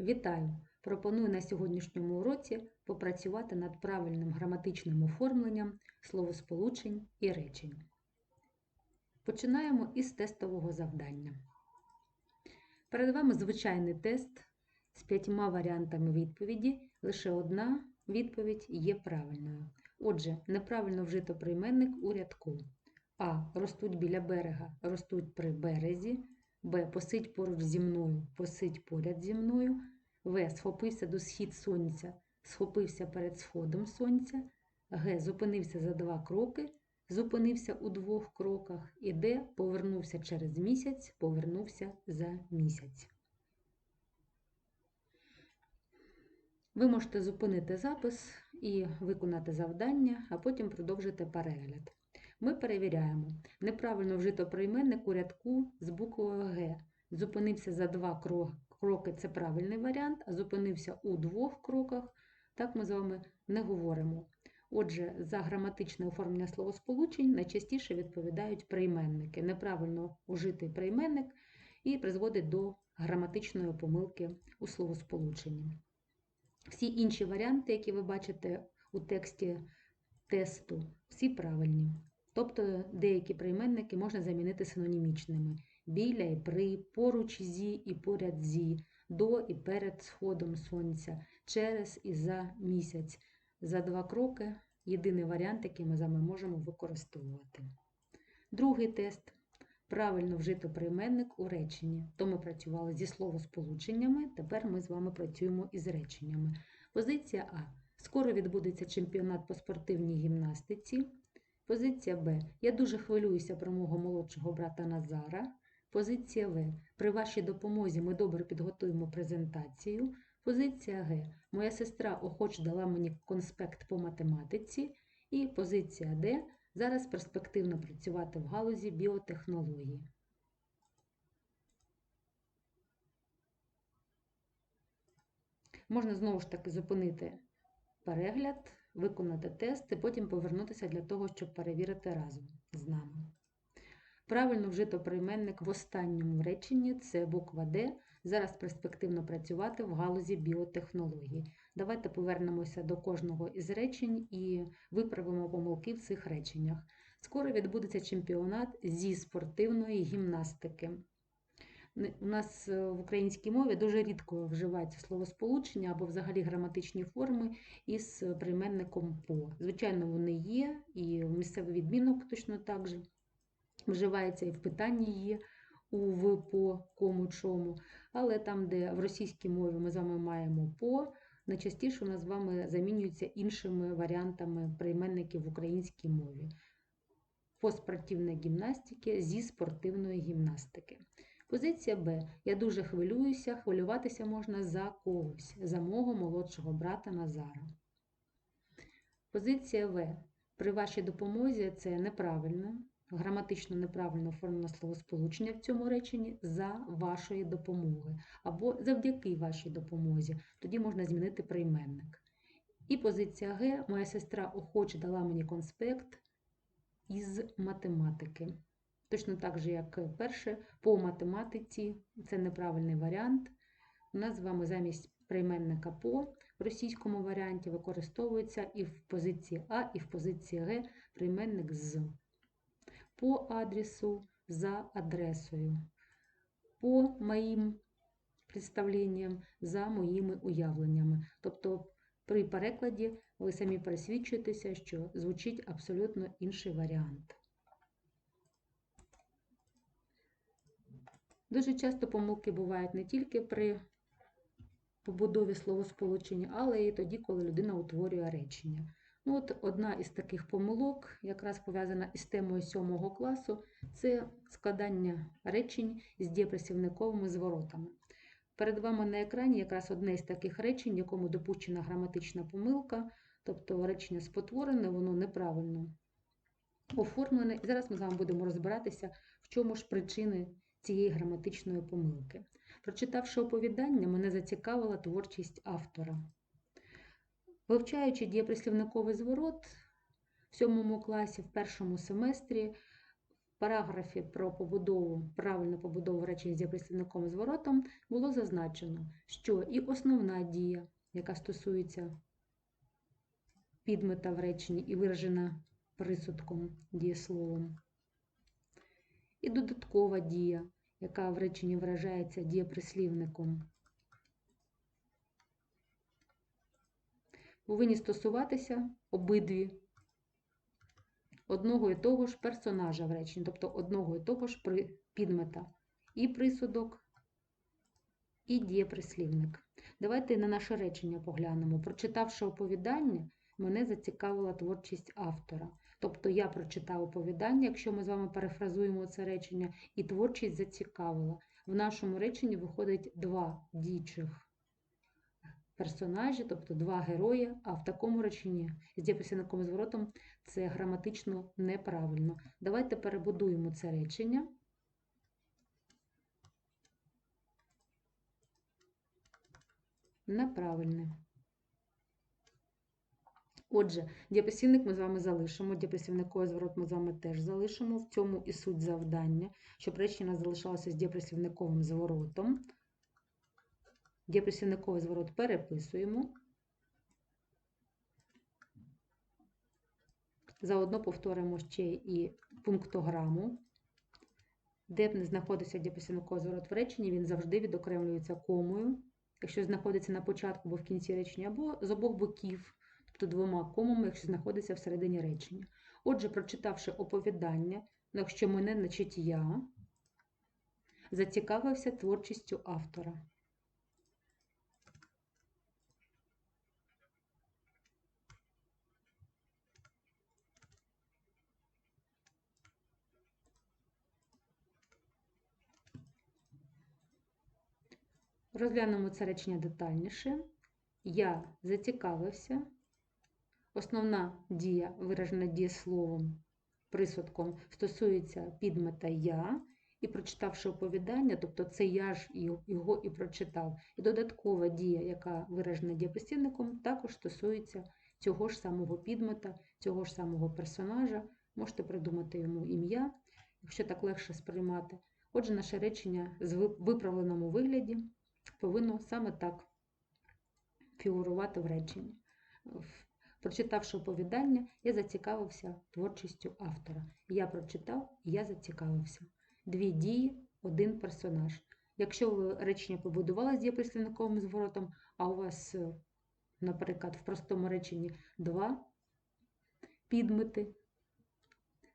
Вітаю! Пропоную на сьогоднішньому уроці попрацювати над правильним граматичним оформленням словосполучень і речень. Починаємо із тестового завдання. Перед вами звичайний тест з п'ятьма варіантами відповіді. Лише одна відповідь є правильною. Отже, неправильно вжито прийменник у рядку. А. Ростуть біля берега, ростуть при березі. Б. Посидь поруч зі мною, посидь поряд зі мною. В. Схопився до схід сонця, схопився перед сходом сонця. Г. Зупинився за два кроки, зупинився у двох кроках. І Д. Повернувся через місяць, повернувся за місяць. Ви можете зупинити запис і виконати завдання, а потім продовжити перегляд. Ми перевіряємо. Неправильно вжито прийменник у рядку з буквою Г. Зупинився за два кроки це правильний варіант, а зупинився у двох кроках, так ми з вами не говоримо. Отже, за граматичне оформлення словосполучень найчастіше відповідають прийменники. Неправильно ужитий прийменник і призводить до граматичної помилки у словосполученні. Всі інші варіанти, які ви бачите у тексті тесту, всі правильні. Тобто деякі прийменники можна замінити синонімічними: біля і при, поруч зі і поряд зі, до і перед сходом сонця, через і за місяць. За два кроки єдиний варіант, який ми з вами можемо використовувати. Другий тест. Правильно вжито прийменник у реченні. То ми працювали зі словосполученнями, тепер ми з вами працюємо із реченнями. Позиція А. Скоро відбудеться чемпіонат по спортивній гімнастиці. Позиція Б. Я дуже хвилююся про мого молодшого брата Назара. Позиція В. При вашій допомозі ми добре підготуємо презентацію. Позиція Г. Моя сестра охоче дала мені конспект по математиці. І позиція Д. Зараз перспективно працювати в галузі біотехнології. Можна знову ж таки зупинити перегляд, виконати тест і потім повернутися для того, щоб перевірити разом з нами. Правильно вжито прийменник в останньому реченні це буква Д. Зараз перспективно працювати в галузі біотехнології. Давайте повернемося до кожного із речень і виправимо помилки в цих реченнях. Скоро відбудеться чемпіонат зі спортивної гімнастики. У нас в українській мові дуже рідко вживаються словосполучення або взагалі граматичні форми із прийменником по. Звичайно, вони є, і місцевий відмінок точно так же вживається і в питанні є у в, по, кому, чому. Але там, де в російській мові ми з вами маємо по, найчастіше у нас з вами замінюються іншими варіантами прийменників в українській мові. По спортивної гімнастики зі спортивної гімнастики. Позиція Б. Я дуже хвилююся, хвилюватися можна за когось, за мого молодшого брата Назара. Позиція В. При вашій допомозі це неправильно, граматично неправильно оформлено словосполучення в цьому реченні за вашої допомоги або завдяки вашій допомозі. Тоді можна змінити прийменник. І позиція Г. Моя сестра охоче дала мені конспект із математики. Точно так же, як перше, по математиці це неправильний варіант. У нас з вами замість прийменника по в російському варіанті використовується і в позиції А, і в позиції Г прийменник з. По адресу за адресою. По моїм представленням, за моїми уявленнями. Тобто, при перекладі ви самі пересвідчуєтеся, що звучить абсолютно інший варіант. Дуже часто помилки бувають не тільки при побудові словосполучення, але і тоді, коли людина утворює речення. Ну, от Одна із таких помилок, якраз пов'язана із темою 7 класу, це складання речень з дієприсівниковими зворотами. Перед вами на екрані якраз одне з таких речень, якому допущена граматична помилка, тобто речення спотворене, воно неправильно оформлене. І зараз ми з вами будемо розбиратися, в чому ж причини цієї граматичної помилки. Прочитавши оповідання, мене зацікавила творчість автора. Вивчаючи дієприслівниковий зворот в сьомому класі, в першому семестрі, в параграфі про побудову, правильну побудову речень з дієприслівником зворотом було зазначено, що і основна дія, яка стосується підмета в реченні і виражена присудком дієсловом, і додаткова дія, яка в реченні виражається дієприслівником, повинні стосуватися обидві одного і того ж персонажа в реченні, тобто одного і того ж підмета. І присудок, і дієприслівник. Давайте на наше речення поглянемо. Прочитавши оповідання, мене зацікавила творчість автора. Тобто я прочитав оповідання, якщо ми з вами перефразуємо це речення, і творчість зацікавила. В нашому реченні виходить два діючих персонажі, тобто два герої, а в такому реченні з дієприслівником і зворотом це граматично неправильно. Давайте перебудуємо це речення. на правильне. Отже, дієприслівник ми з вами залишимо, дієприслівниковий зворот ми з вами теж залишимо. В цьому і суть завдання, щоб речення залишалося з дієприслівниковим зворотом. Дієприслівниковий зворот переписуємо. Заодно повторимо ще і пунктограму. Де б не знаходився дієприслівниковий зворот в реченні, він завжди відокремлюється комою, якщо знаходиться на початку або в кінці речення, або з обох боків, тобто двома комами, якщо знаходиться всередині речення. Отже, прочитавши оповідання, якщо мене, значить я, зацікавився творчістю автора. Розглянемо це речення детальніше. Я зацікавився. Основна дія, виражена дієсловом, присудком, стосується підмета я. І прочитавши оповідання, тобто це я ж його і прочитав. І додаткова дія, яка виражена дієприслівником, також стосується цього ж самого підмета, цього ж самого персонажа. Можете придумати йому ім'я, якщо так легше сприймати. Отже, наше речення з виправленому вигляді повинно саме так фігурувати в реченні. Прочитавши оповідання, я зацікавився творчістю автора. Я прочитав, я зацікавився. Дві дії, один персонаж. Якщо ви речення побудували з дієприслівниковим зворотом, а у вас, е, наприклад, в простому реченні два підмети,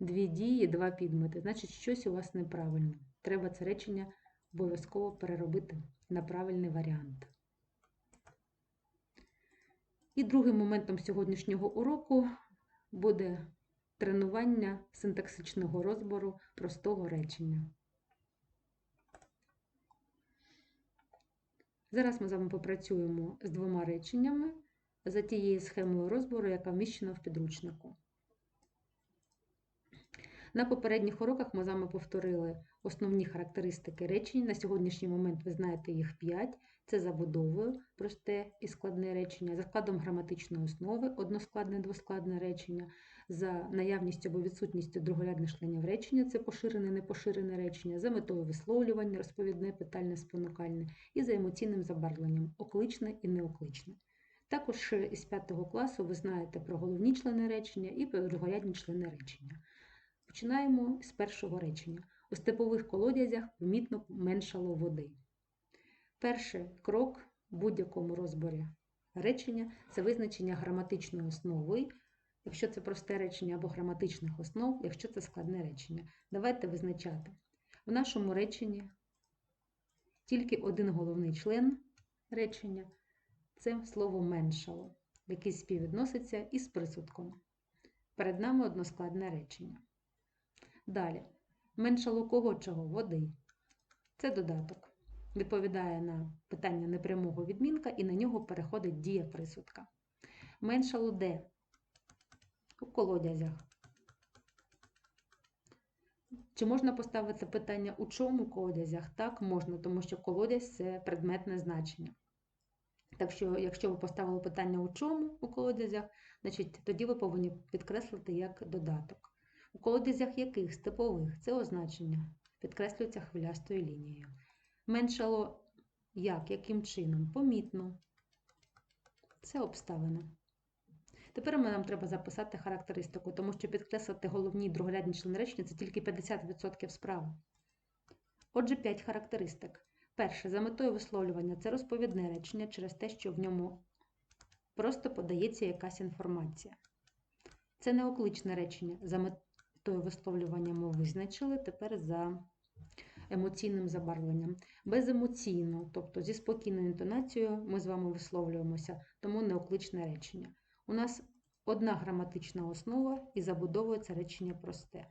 дві дії, два підмети, значить щось у вас неправильно. Треба це речення обов'язково переробити на правильний варіант. І другим моментом сьогоднішнього уроку буде тренування синтаксичного розбору простого речення. Зараз ми з вами попрацюємо з двома реченнями за тією схемою розбору, яка вміщена в підручнику. На попередніх уроках ми з вами повторили основні характеристики речень. На сьогоднішній момент ви знаєте їх 5. Це забудовою, просте і складне речення, за складом граматичної основи, односкладне, двоскладне речення, за наявністю або відсутністю другорядних членів речення, це поширене, непоширене речення, за метою висловлювання, розповідне, питальне, спонукальне, і за емоційним забарвленням, окличне і неокличне. Також із 5 класу ви знаєте про головні члени речення і про другорядні члени речення. Починаємо з першого речення. У степових колодязях помітно меншало води. Перший крок в будь-якому розборі речення це визначення граматичної основи, якщо це просте речення або граматичних основ, якщо це складне речення. Давайте визначати. В нашому реченні тільки один головний член речення це слово меншало, яке співвідноситься із присудком. Перед нами односкладне речення. Далі. Меншало кого чого? Води. Це додаток. Відповідає на питання непрямого відмінка і на нього переходить дія присудка. Меншало де? У колодязях. Чи можна поставити питання у чому колодязях? Так, можна, тому що колодязь це предметне значення. Так що, якщо ви поставили питання у чому у колодязях, значить тоді ви повинні підкреслити як додаток. У колодязях яких степових це означення підкреслюється хвилястою лінією. Меншало як, яким чином? Помітно. Це обставина. Тепер нам треба записати характеристику, тому що підкреслити головні другорядні члени речення це тільки 50% справи. Отже, 5 характеристик. Перше, за метою висловлювання це розповідне речення через те, що в ньому просто подається якась інформація. Це не окличне речення. За метою висловлювання ми визначили, тепер за емоційним забарвленням. Беземоційно, тобто зі спокійною інтонацією, ми з вами висловлюємося, тому неокличне речення. У нас одна граматична основа і забудовується речення просте.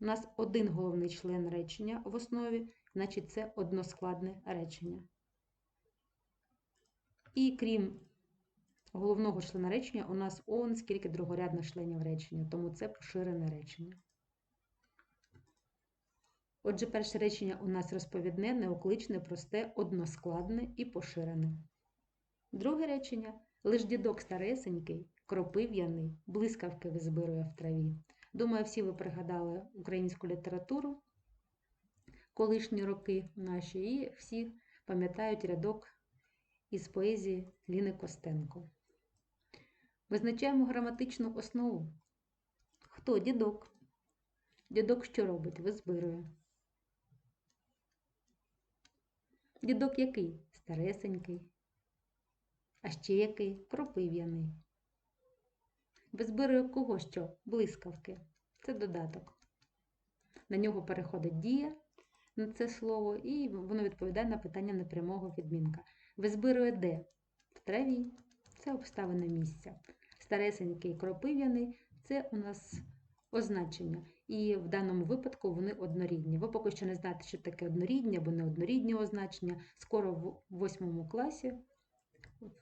У нас один головний член речення в основі, значить це односкладне речення. І крім головного члена речення, у нас он скільки другорядних членів речення, тому це поширене речення. Отже, перше речення у нас розповідне, неокличне, просте, односкладне і поширене. Друге речення лиш дідок старесенький, кропив'яний, блискавки визбирує в траві. Думаю, всі ви пригадали українську літературу колишні роки наші, і всі пам'ятають рядок із поезії Ліни Костенко. Визначаємо граматичну основу. Хто дідок? Дідок що робить? Визбирує. Дідок який? Старесенький. А ще який? Кропив'яний. Визбирує кого що? Блискавки. Це додаток. На нього переходить дія на це слово, і воно відповідає на питання непрямого відмінка. Визбирує де? В траві. Це обставина місця. Старесенький кропив'яний це у нас означення. І в даному випадку вони однорідні. Ви поки що не знаєте, що таке однорідні або неоднорідні означення. Скоро в восьмому класі,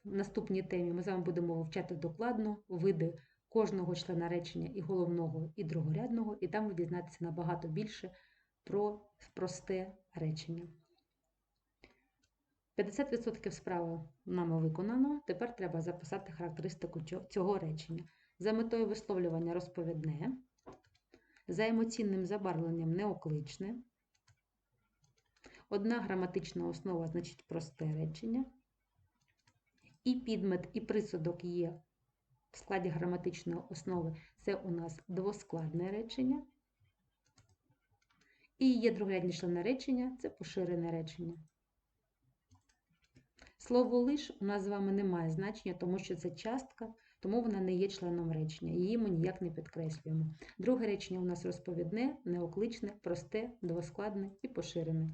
в наступній темі, ми з вами будемо вивчати докладно види кожного члена речення і головного, і другорядного, і там ви дізнаєтеся набагато більше про просте речення. 50% справи нами виконано. Тепер треба записати характеристику цього речення. За метою висловлювання розповідне, за емоційним забарвленням неокличне. Одна граматична основа значить просте речення. І підмет, і присудок є в складі граматичної основи. Це у нас двоскладне речення. І є другорядні члени речення це поширене речення. Слово лиш у нас з вами не має значення, тому що це частка, тому вона не є членом речення. Її ми ніяк не підкреслюємо. Друге речення у нас розповідне, неокличне, просте, двоскладне і поширене.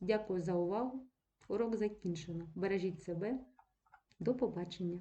Дякую за увагу. Урок закінчено. Бережіть себе. До побачення!